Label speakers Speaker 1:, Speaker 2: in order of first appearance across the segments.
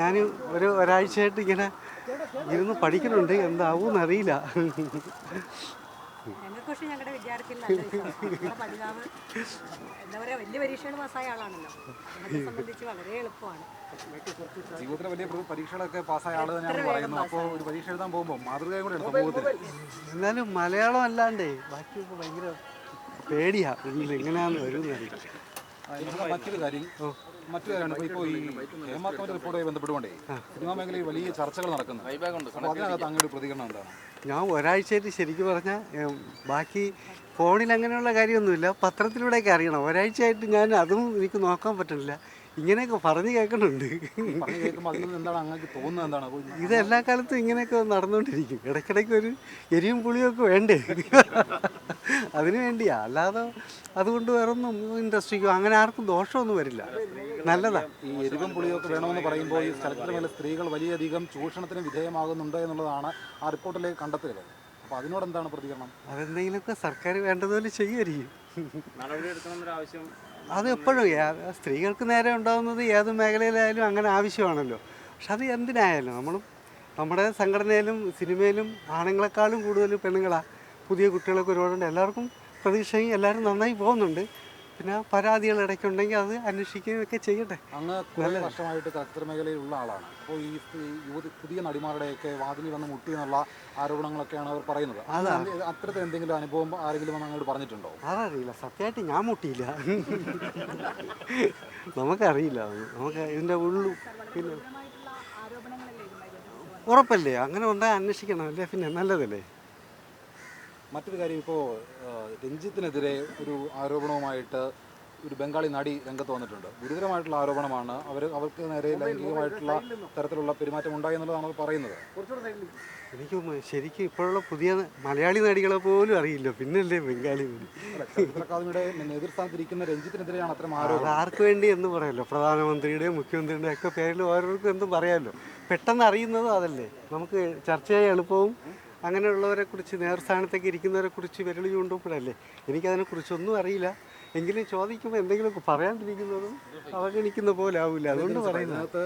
Speaker 1: ഞാൻ ഒരു ഒരാഴ്ചയായിട്ട് ഇങ്ങനെ ഇരുന്ന് പഠിക്കുന്നുണ്ട്. എന്താവും അറിയില്ല
Speaker 2: ഞങ്ങൾക്ക് ഞങ്ങളുടെ വിദ്യാർത്ഥിയിൽ പഠിതാവ് എന്താ പറയുക വലിയ പരീക്ഷകൾ പാസ്സായ ആളാണല്ലോ. ഞങ്ങളെ സംബന്ധിച്ച് വളരെ എളുപ്പമാണ്.
Speaker 3: വലിയ പരീക്ഷകളൊക്കെ പാസ്സായ ആൾ തന്നെയാണ് പറയുന്നത് അപ്പോൾ ഒരു പരീക്ഷ എഴുതാൻ പോകുമ്പോൾ മാതൃകയും
Speaker 1: എന്നാലും മലയാളം അല്ലാണ്ടേ ബാക്കിയൊക്കെ ഭയങ്കര പേടിയാ. ഉള്ളിൽ എങ്ങനെയാന്ന്
Speaker 3: മറ്റൊരു കാര്യം മറ്റൊരു കാര്യമാണ് ഇപ്പോൾ ഇപ്പോൾ ഈ ഹേമ കമ്മിറ്റി റിപ്പോർട്ടുമായി ബന്ധപ്പെട്ടുകൊണ്ടേ സിനിമാ മേഖലയിൽ വലിയ ചർച്ചകൾ നടക്കുന്നു. അപ്പോൾ അതിനകത്ത് അങ്ങയുടെ പ്രതികരണം എന്താണ്?
Speaker 1: ഞാൻ ഒരാഴ്ചയായിട്ട് ശരിക്കും പറഞ്ഞാൽ ബാക്കി ഫോണിൽ അങ്ങനെയുള്ള കാര്യമൊന്നുമില്ല. പത്രത്തിലൂടെയൊക്കെ അറിയണം. ഒരാഴ്ചയായിട്ട് ഞാൻ അതും എനിക്ക് നോക്കാൻ പറ്റുന്നില്ല. ഇങ്ങനെയൊക്കെ പറഞ്ഞു കേൾക്കുന്നുണ്ട്.
Speaker 3: പറഞ്ഞു കേൾക്കുമ്പോൾ അതിൽ നിന്ന് എന്താണ് അങ്ങക്ക് തോന്നുന്നത് എന്താണ്?
Speaker 1: ഇത് എല്ലാ കാലത്തും ഇങ്ങനെയൊക്കെ നടന്നുകൊണ്ടിരിക്കും. ഇടയ്ക്കിടയ്ക്ക് ഒരു എരിയും പുളിയൊക്കെ വേണ്ടേ? അതിനു വേണ്ടിയാ. അല്ലാതെ അതുകൊണ്ട് വേറൊന്നും ഇൻഡസ്ട്രിക്കോ അങ്ങനെ ആർക്കും ദോഷമൊന്നും വരില്ല. നല്ലതാ.
Speaker 3: ഈ എരിവും പുളിയൊക്കെ വേണമെന്ന് പറയുമ്പോൾ ഈ സ്ഥലത്തിന് മേലെ സ്ത്രീകൾ വലിയധികം ചൂഷണത്തിന് വിധേയമാകുന്നുണ്ട് എന്നുള്ളതാണ് ആ റിപ്പോർട്ടിലേക്ക് കണ്ടെത്തുക അപ്പോൾ അതിനോട് എന്താണ് പ്രതികരണം?
Speaker 1: അതെന്തെങ്കിലുമൊക്കെ സർക്കാർ വേണ്ടതുപോലെ ചെയ്യുമായിരിക്കും
Speaker 4: നടപടിയെടുക്കണമെന്നൊരു ആവശ്യം
Speaker 1: അത് എപ്പോഴും സ്ത്രീകൾക്ക് നേരെ ഉണ്ടാകുന്നത് ഏത് മേഖലയിലായാലും അങ്ങനെ ആവശ്യമാണല്ലോ. പക്ഷെ അത് എന്തിനായാലും നമ്മളും നമ്മുടെ സംഘടനയിലും സിനിമയിലും ആണുങ്ങളെക്കാളും കൂടുതൽ പെണ്ണുങ്ങളാണ് പുതിയ കുട്ടികളൊക്കെ ഒരുപാടുണ്ട്. എല്ലാവർക്കും പ്രതീക്ഷയും എല്ലാവരും നന്നായി പോകുന്നുണ്ട്. പിന്നെ പരാതികൾ ഇടയ്ക്കുണ്ടെങ്കിൽ അത് അന്വേഷിക്കുകയും ഒക്കെ ചെയ്യട്ടെ.
Speaker 3: അങ്ങ് നല്ല വർഷമായിട്ട് ചലച്ചിത്ര മേഖലയിലുള്ള ആളാണ്. അപ്പോൾ ഈ യുവതി പുതിയ നടിമാരുടെയൊക്കെ വാതിലിൽ വന്ന് മുട്ടി എന്നുള്ള ആരോപണങ്ങളൊക്കെയാണ് അവർ പറയുന്നത്. അത്തരത്തിൽ എന്തെങ്കിലും അനുഭവം ആരെങ്കിലും വന്ന് അങ്ങോട്ട് പറഞ്ഞിട്ടുണ്ടോ?
Speaker 1: അതറിയില്ല. സത്യമായിട്ട് ഞാൻ മുട്ടിയില്ല. നമുക്കറിയില്ല. അത് നമുക്ക് ഇതിന്റെ ഉള്ളു. പിന്നെ ഉറപ്പല്ലേ? അങ്ങനെ ഉണ്ടായി അന്വേഷിക്കണം അല്ലേ? പിന്നെ നല്ലതല്ലേ?
Speaker 3: മറ്റൊരു കാര്യം ഇപ്പോൾ രഞ്ജിത്തിനെതിരെ ഒരു ആരോപണവുമായിട്ട് ഒരു ബംഗാളി നടി രംഗത്ത് വന്നിട്ടുണ്ട്. ഗുരുതരമായിട്ടുള്ള ആരോപണമാണ്. അവർ അവർക്ക് നേരെ ലൈംഗികമായിട്ടുള്ള തരത്തിലുള്ള പെരുമാറ്റം ഉണ്ടായി എന്നുള്ളതാണ് അവർ പറയുന്നത്.
Speaker 1: എനിക്ക് ശരിക്കും ഇപ്പോഴുള്ള പുതിയ മലയാളി നടികളെ പോലും അറിയില്ല. പിന്നല്ലേ ബംഗാളി
Speaker 3: അക്കാദമിയുടെ എതിർസ്ഥാനത്തിരിക്കുന്ന രഞ്ജിത്തിനെതിരെയാണ് അത്തരം ആരോപണം.
Speaker 1: ആർക്ക് വേണ്ടി എന്ന് പറയാമല്ലോ പ്രധാനമന്ത്രിയുടെയും മുഖ്യമന്ത്രിയുടെയും ഒക്കെ പേരിൽ ഓരോരുത്തർക്കും എന്തും പറയാമല്ലോ പെട്ടെന്ന് അറിയുന്നതും അതല്ലേ. നമുക്ക് ചർച്ച ചെയ്യാൻ എളുപ്പവും അങ്ങനെയുള്ളവരെ കുറിച്ച് നേർസ്ഥാനത്തേക്ക് ഇരിക്കുന്നവരെ കുറിച്ച് വിരളി ചൂണ്ടുമ്പോഴല്ലേ എനിക്കതിനെക്കുറിച്ചൊന്നും അറിയില്ല. എങ്കിലും ചോദിക്കുമ്പോൾ എന്തെങ്കിലുമൊക്കെ പറയാണ്ടിരിക്കുന്നതും അവഗണിക്കുന്ന പോലെ ആവില്ല. അതുകൊണ്ട് പറയുന്നത്.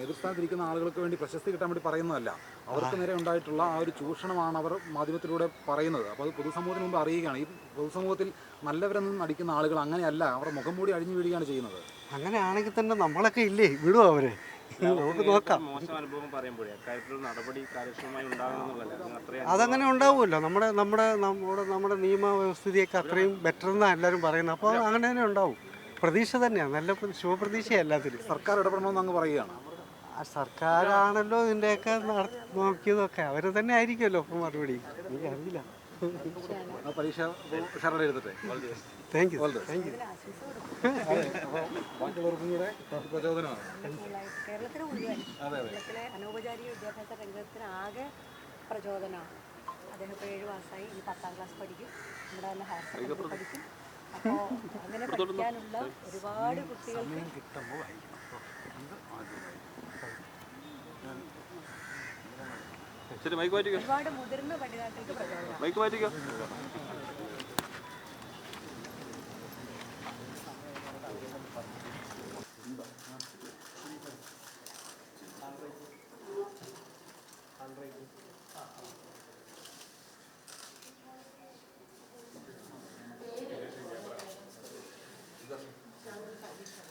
Speaker 3: നേതൃസ്ഥാനത്തിരിക്കുന്ന ആളുകൾക്ക് വേണ്ടി പ്രശസ്തി കിട്ടാൻ വേണ്ടി പറയുന്നതല്ല. അവർക്ക് നേരെ ഉണ്ടായിട്ടുള്ള ആ ഒരു ചൂഷണമാണ് അവർ മാധ്യമത്തിലൂടെ പറയുന്നത്. അപ്പോൾ അത് പൊതുസമൂഹത്തിന് മുമ്പ് അറിയുകയാണ്. ഈ പൊതുസമൂഹത്തിൽ നല്ലവരെന്നും നടിക്കുന്ന ആളുകൾ അങ്ങനെയല്ല. അവരുടെ മുഖം മൂടി അഴിഞ്ഞു വീഴുകയാണ് ചെയ്യുന്നത്.
Speaker 1: അങ്ങനെയാണെങ്കിൽ തന്നെ നമ്മളൊക്കെ ഇല്ലേ? വിടുമോ അവരെ? അതങ്ങനെ ഉണ്ടാവുമല്ലോ. നമ്മുടെ നമ്മുടെ നമ്മുടെ നമ്മുടെ നിയമവ്യവസ്ഥിതിയൊക്കെ അത്രയും ബെറ്റർ എന്നാണ് എല്ലാവരും പറയുന്നത് അപ്പോൾ അങ്ങനെ തന്നെ ഉണ്ടാവും. പ്രതീക്ഷ തന്നെയാണ്. നല്ല പ്ര- ശുഭപ്രതീക്ഷയാണ് എല്ലാത്തിലും.
Speaker 3: സർക്കാർ ഇടപെടണമെന്ന് അങ്ങ് പറയുകയാണ്.
Speaker 1: ആ സർക്കാരാണല്ലോ ഇതിന്റെയൊക്കെ നട- നോക്കിയതൊക്കെ. അവർ തന്നെ ആയിരിക്കുമല്ലോ ഇപ്പം മറുപടി. എനിക്കറിയില്ല.
Speaker 3: ആ പരീക്ഷ ഉഷാറായി എഴുതട്ടെ
Speaker 1: താങ്ക് യു താങ്ക് യു
Speaker 3: ബാക്കിയുള്ളവർക്കും കൂടെ പ്രചോദനമാണ്
Speaker 2: കേരളത്തിന് മുഴുവൻ കേരളത്തിലെ അനൗപചാരിക വിദ്യാഭ്യാസ രംഗത്തിന് ആകെ പ്രചോദനമാണ് അദ്ദേഹം ഇപ്പോൾ ഏഴ് മാസമായി ഇനി പത്താം ക്ലാസ് പഠിക്കും നമ്മുടെ തന്നെ ഹയർ സെക്കൻഡറി പഠിക്കും അപ്പോൾ അങ്ങനെ പഠിക്കാനുള്ള ഒരുപാട് കുട്ടികൾക്ക്
Speaker 4: ശരി മൈക്ക് മാറ്റിക്കോ.
Speaker 2: ഒരുപാട് മുതിർന്ന പഠിതാക്കൾക്ക് പ്രചോദനം.
Speaker 4: മൈക്ക് മാറ്റിക്കോ. Thank you.